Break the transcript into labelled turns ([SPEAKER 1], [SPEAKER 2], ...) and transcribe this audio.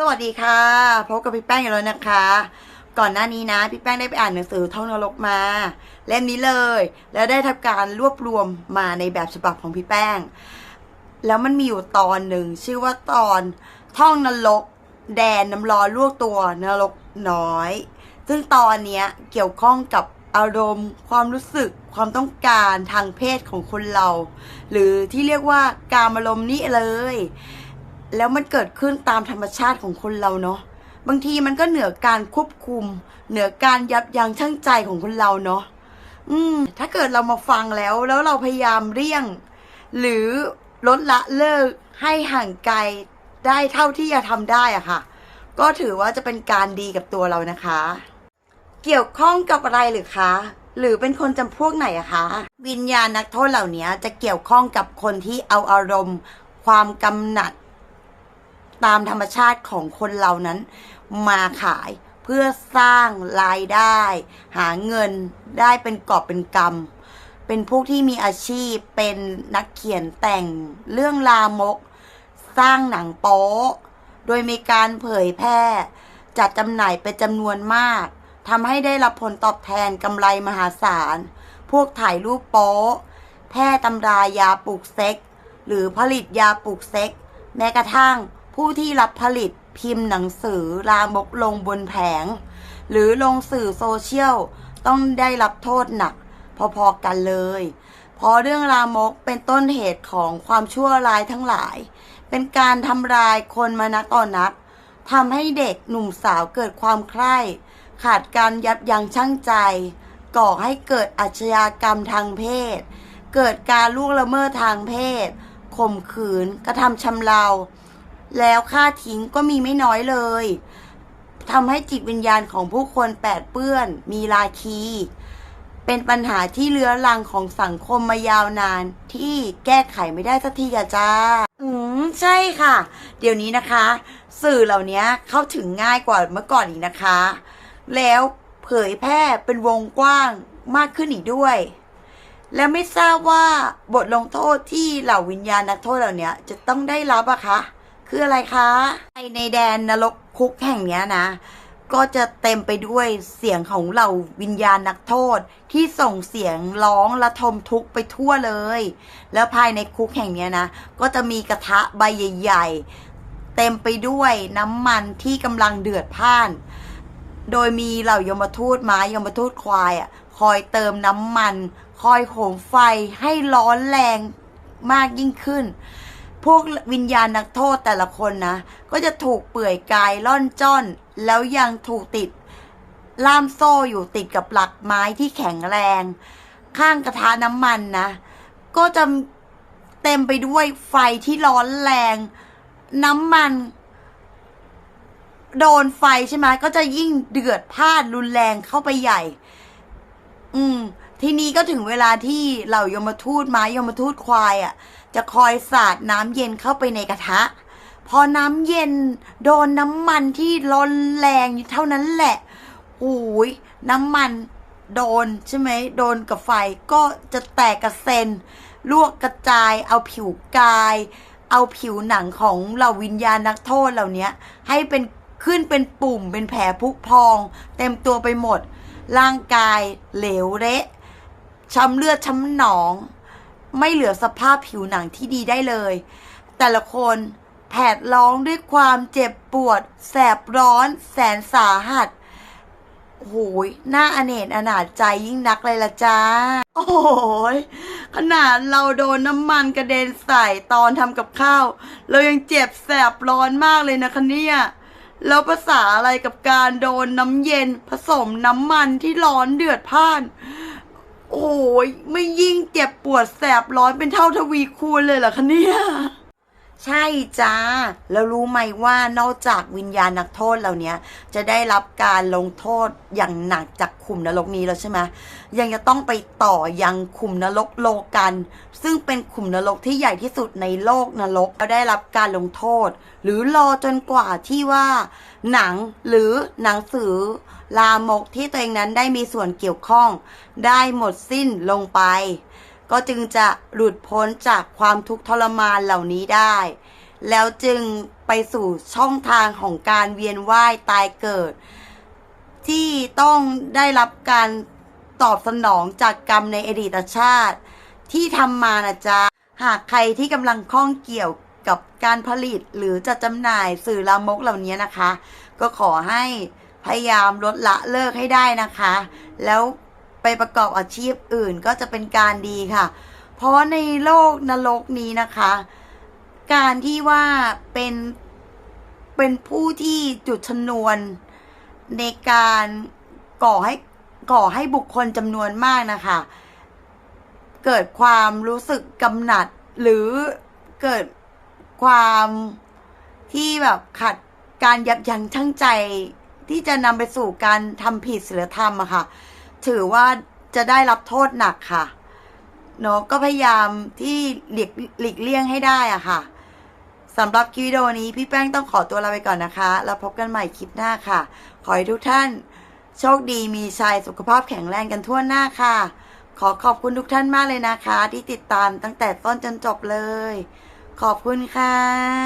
[SPEAKER 1] สวัสดีค่ะพบกับพี่แป้งอีกแล้วนะคะ ก่อนหน้านี้นะ พี่แป้งได้ไปอ่านหนังสือท่องนรกมา เล่มนี้เลย แล้วได้ทำการรวบรวมมาในแบบฉบับของพี่แป้ง แล้วมันมีอยู่ตอนหนึ่งชื่อว่าตอนท่องนรก แดนน้ำร้อนลวกตัวนรกน้อย ซึ่งตอนเนี้ยเกี่ยวข้องกับอารมณ์ ความรู้สึกความต้องการทางเพศของคนเรา หรือที่เรียกว่าการอารมณ์นี่เลย แล้วมันเกิดขึ้นตามธรรมชาติของคนเราเนาะบางทีมันก็เหนือการควบคุม เหนือการยับยั้งชั่งใจของคนเราเนาะอืม ถ้าเกิดเรามาฟังแล้ว แล้วเราพยายามเลี่ยง หรือลดละเลิกให้ห่างไกลได้เท่าที่จะทำได้อะค่ะ ก็ถือว่าจะเป็นการดีกับตัวเรานะคะ เกี่ยวข้องกับอะไรหรือคะหรือเป็นคนจำพวกไหนอะคะ วิญญาณนักโทษเหล่านี้จะเกี่ยวข้องกับคนที่เอาอารมณ์ ความกำหนัด ตามธรรมชาติของคนเรานั้น มาขายเพื่อสร้างรายได้ หาเงินได้เป็นกอบเป็นกำเป็นพวกที่มีอาชีพเป็นนักเขียนแต่งเรื่องลามก สร้างหนังโป๊โดยมีการเผยแพร่ จัดจำหน่ายเป็นจำนวนมากทำให้ได้รับผลตอบแทนกำไรมหาศาล พวกถ่ายรูปโป๊แพร่ตำรายาปลูกเซ็ก หรือผลิตยาปลูกเซ็ก แม้กระทั่ง ผู้ที่รับผลิตพิมพ์หนังสือลามกลงบนแผง หรือลงสื่อโซเชียล ต้องได้รับโทษหนัก พอๆกันเลย เพราะเรื่องลามกเป็นต้นเหตุของความชั่วร้ายทั้งหลาย เป็นการทำลายคนมานักต่อนนักทำให้เด็กหนุ่มสาวเกิดความใคร่ขาดการยับยั้งชั่งใจ ก่อให้เกิดอาชญากรรมทางเพศ เกิดการล่วงละเมิดทางเพศข่มขืนกระทำชำเรา แล้วค่าทิ้งก็มีไม่น้อยเลยทำให้จิตวิญญาณของผู้คนแปดเปื้อน มีราคี เป็นปัญหาที่เลื้อรังของสังคมมายาวนาน ที่แก้ไขไม่ได้สักทีอะจ้า อืมใช่ค่ะ เดี๋ยวนี้นะคะ สื่อเหล่านี้เข้าถึงง่ายกว่าเมื่อก่อนอีกนะคะ แล้วเผยแพร่เป็นวงกว้างมากขึ้นอีกด้วย แล้วไม่ทราบว่าบทลงโทษที่เหล่าวิญญาณนักโทษเหล่านี้จะต้องได้รับอะคะ คืออะไรคะในแดนนรกคุกแห่งนี้นะ ก็จะเต็มไปด้วยเสียงของเหล่าวิญญาณนักโทษที่ส่งเสียงร้องระทมทุกข์ไปทั่วเลย แล้วภายในคุกแห่งนี้นะ ก็จะมีกระทะใบใหญ่ๆ เต็มไปด้วยน้ำมันที่กำลังเดือดพ่าน โดยมีเหล่ายมทูตม้ายมทูตควายอะคอยเติมน้ำมัน คอยโหมไฟให้ร้อนแรงมากยิ่งขึ้น พวกวิญญาณนักโทษแต่ละคนนะ ก็จะถูกเปื่อยกายล่อนจ้อน แล้วยังถูกติด ล่ามโซ่อยู่ติดกับหลักไม้ที่แข็งแรง ข้างกระทะน้ำมันนะ ก็จะเต็มไปด้วยไฟที่ร้อนแรง น้ำมัน โดนไฟใช่ไหมก็จะยิ่งเดือดพล่านรุนแรงเข้าไปใหญ่ อืม ทีนี้ก็ถึงเวลาที่เหล่ายมทูตไม้ยมทูตควายอะ จะคอยสาดน้ำเย็นเข้าไปในกระทะ พอน้ำเย็นโดนน้ำมันที่ร้อนแรงเท่านั้นแหละโอ้ยน้ำมันโดนใช่ไหมโดนกับไฟก็จะแตกกระเซ็นลวกกระจาย เอาผิวกาย เอาผิวหนังของเหล่าวิญญาณนักโทษเหล่านี้ให้เป็นขึ้นเป็นปุ่มเป็นแผลพุพอง เต็มตัวไปหมด ร่างกายเหลวเละ ช้ำเลือดช้ำหนอง ไม่เหลือสภาพผิวหนังที่ดีได้เลย แต่ละคนแผดร้องด้วยความเจ็บปวด แสบร้อน แสนสาหัสโอ้ยน่าอเนจอนาจใจยิ่งนักเลยละจ้า โอ้ยขนาดเราโดนน้ำมันกระเด็นใส่ตอนทำกับข้าว เรายังเจ็บแสบร้อนมากเลยนะคะเนี่ย แล้วภาษาอะไรกับการโดนน้ำเย็นผสมน้ำมันที่ร้อนเดือดพ่าน โอ้ยไม่ยิ่งเจ็บปวดแสบร้อนเป็นเท่าทวีคูณเลยเหรอคะเนี่ย ใช่จ้า แล้วรู้ไหมว่านอกจากวิญญาณนักโทษเหล่านี้จะได้รับการลงโทษอย่างหนักจากขุมนรกนี้แล้วใช่ไหมยังจะต้องไปต่อยังขุมนรกโลกัน ซึ่งเป็นขุมนรกที่ใหญ่ที่สุดในโลกนรกแล้วได้รับการลงโทษ หรือรอจนกว่าที่ว่า หนังหรือหนังสือลามกที่ตัวเองนั้นได้มีส่วนเกี่ยวข้อง ได้หมดสิ้นลงไป ก็จึงจะหลุดพ้นจากความทุกข์ทรมานเหล่านี้ได้ แล้วจึงไปสู่ช่องทางของการเวียนว่ายตายเกิด ที่ต้องได้รับการตอบสนองจากกรรมในอดีตชาติ ที่ทำมานะจ๊ะ หากใครที่กำลังข้องเกี่ยวกับการผลิตหรือจะจำหน่ายสื่อลามกเหล่านี้นะคะ ก็ขอให้พยายามลดละเลิกให้ได้นะคะ แล้ว ไปประกอบอาชีพอื่นก็จะเป็นการดีค่ะ เพราะในโลกนรกนี้นะคะ การที่ว่าเป็นเป็นผู้ที่จุดชนวนในการก่อให้ก่อให้บุคคลจำนวนมากนะคะ เกิดความรู้สึกกำหนัด หรือเกิดความที่แบบขัดการยับยั้งชั่งใจที่จะนำไปสู่การทำผิดศีลธรรมอะค่ะ ถือว่าจะได้รับโทษหนักค่ะเนาะก็พยายามที่หลีกหลีกเลี่ยงให้ได้อะค่ะสำหรับคลิปวิดีโอนี้พี่แป้งต้องขอตัวลาไปก่อนนะคะ แล้วพบกันใหม่คลิปหน้าค่ะ ขอให้ทุกท่าน โชคดีมีชัยสุขภาพแข็งแรงกันทั่วหน้าค่ะ ขอขอบคุณทุกท่านมากเลยนะคะ ที่ติดตามตั้งแต่ต้นจนจบเลย ขอบคุณค่ะ